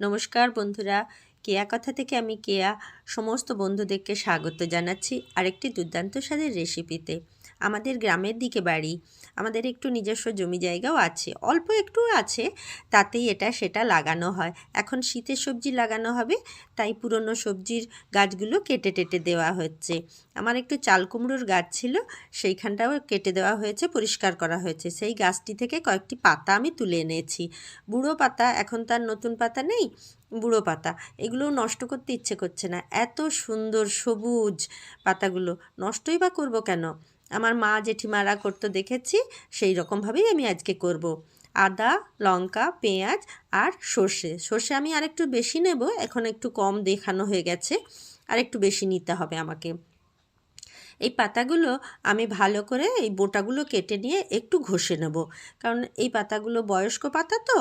নমস্কার বন্ধুরা। কেয়া কথা থেকে আমি কেয়া, সমস্ত বন্ধুদেরকে স্বাগত জানাচ্ছি আরেকটি দুর্দান্ত স্বাদের রেসিপিতে আমাদের গ্রামের দিকে বাড়ি। আমাদের একটু নিজস্ব জমি জায়গাও আছে। অল্প একটু আছে, তাতেই এটা সেটা লাগানো হয়। এখন শীতের সবজি লাগানো হবে, তাই পুরনো সবজির গাছগুলো কেটে টেটে দেওয়া হচ্ছে। আমার একটু চাল কুমড়োর গাছ ছিল, সেইখানটাও কেটে দেওয়া হয়েছে, পরিষ্কার করা হয়েছে। সেই গাছটি থেকে কয়েকটি পাতা আমি তুলে এনেছি। বুড়ো পাতা, এখন তার নতুন পাতা নেই। বুড়ো পাতা। এগুলোও নষ্ট করতে ইচ্ছে করছে না। এত সুন্দর সবুজ পাতাগুলো। নষ্টই বা করব কেন? আমার মা জেঠিমারা করতে দেখেছি, সেই রকমভাবেই আমি আজকে করব। আদা, লঙ্কা, পেঁয়াজ আর সর্ষে। সর্ষে আমি আর একটু বেশি নেব, এখন একটু কম দেখানো হয়ে গেছে আর একটু বেশি নিতে হবে আমাকে। এই পাতাগুলো আমি ভালো করে এই বোটাগুলো কেটে নিয়ে একটু ঘষে নেব। কারণ এই পাতাগুলো বয়স্ক পাতা তো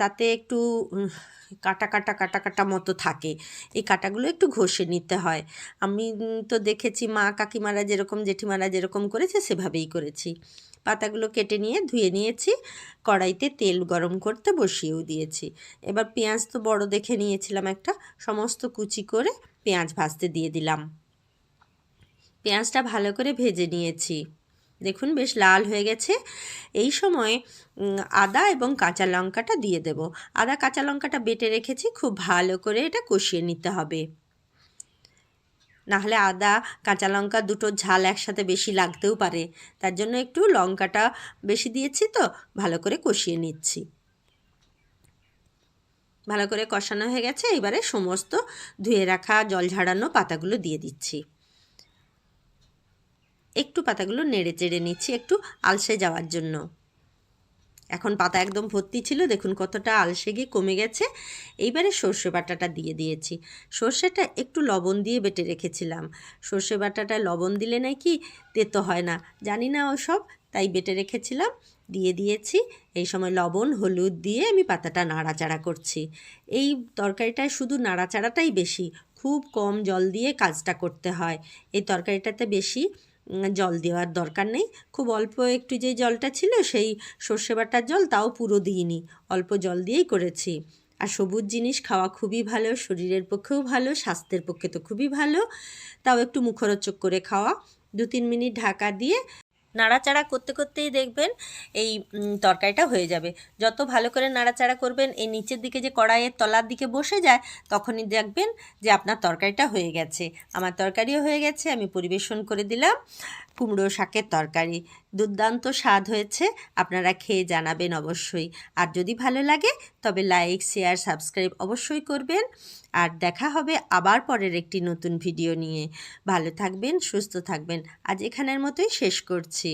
তাতে একটু কাটা কাটা কাটা কাটা মতো থাকে। এই কাটাগুলো একটু ঘষে নিতে হয়। আমি তো দেখেছি মা কাকিমারা যেরকম, জেঠিমারা যেরকম করেছে সেভাবেই করেছি। পাতাগুলো কেটে নিয়ে ধুয়ে নিয়েছি, কড়াইতে তেল গরম করতে বসিয়েও দিয়েছি। এবার পেঁয়াজ তো বড় দেখে নিয়েছিলাম একটা, সমস্ত কুচি করে পেঁয়াজ ভাজতে দিয়ে দিলাম। পেঁয়াজটা ভালো করে ভেজে নিয়েছি। দেখুন, বেশ লাল হয়ে গেছে। এই সময় আদা এবং কাঁচা লঙ্কাটা দিয়ে দেব। আদা, কাঁচা লঙ্কাটা বেটে রেখেছি, খুব ভালো করে এটা কষিয়ে নিতে হবে। নাহলে আদা, কাঁচা লঙ্কা দুটো ঝাল একসাথে বেশি লাগতেও পারে। তার জন্য একটু লঙ্কাটা বেশি দিয়েছি তো, ভালো করে কষিয়ে নিচ্ছি। ভালো করে কষানো হয়ে গেছে। এবারে সমস্ত ধুয়ে রাখা জল ঝাড়ানো পাতাগুলো দিয়ে দিচ্ছি। একটু পাতাগুলো নেড়ে চেড়ে নিচ্ছি একটু আলসে যাওয়ার জন্য। এখন পাতা একদম ভর্তি ছিল, দেখুন কতটা আলসে গিয়ে কমে গেছে। এইবারে সর্ষে বাটাটা দিয়ে দিয়েছি। সর্ষেটা একটু লবণ দিয়ে বেটে রেখেছিলাম। সর্ষে বাটাটা লবণ দিলে নাকি তেতো হয় না। জানি না ওসব, তাই বেটে রেখেছিলাম। দিয়ে দিয়েছি, এই সময় লবণ, হলুদ দিয়ে আমি পাতাটা নাড়াচাড়া করছি। এই তরকারিটায় শুধু নাড়াচাড়াটাই বেশি, খুব কম জল দিয়ে কাজটা করতে হয়। এই তরকারিটাতে বেশি জল দেওয়ার দরকার নেই। খুব অল্প একটু যে জলটা ছিল, সেই সর্ষে বাটার জল তাও পুরো দিইনি। অল্প জল দিয়েই করেছি। আর সবুজ জিনিস খাওয়া খুবই ভালো, শরীরের পক্ষেও ভালো, স্বাস্থ্যের পক্ষে তো খুবই ভালো। তাও একটু মুখরোচক করে খাওয়া। দু তিন মিনিট ঢাকা দিয়ে নাড়াচাড়া করতে করতেই দেখবেন এই তরকারিটা হয়ে যাবে। যত ভালো করে নাড়াচাড়া করবেন, এই নিচের দিকে যে কড়াইয়ের তলার দিকে বসে যায়, তখনই দেখবেন যে আপনার তরকারিটা হয়ে গেছে। আমার তরকারিও হয়ে গেছে, আমি পরিবেশন করে দিলাম। কুমড়ো শাকের তরকারি। দুর্দান্ত স্বাদ হয়েছে, আপনারা খেয়ে জানাবেন অবশ্যই। আর যদি ভালো লাগে, তবে লাইক, শেয়ার, সাবস্ক্রাইব অবশ্যই করবেন। আর দেখা হবে আবার পরের একটি নতুন ভিডিও নিয়ে। ভালো থাকবেন, সুস্থ থাকবেন। আজ এখানের মতোই শেষ করছি।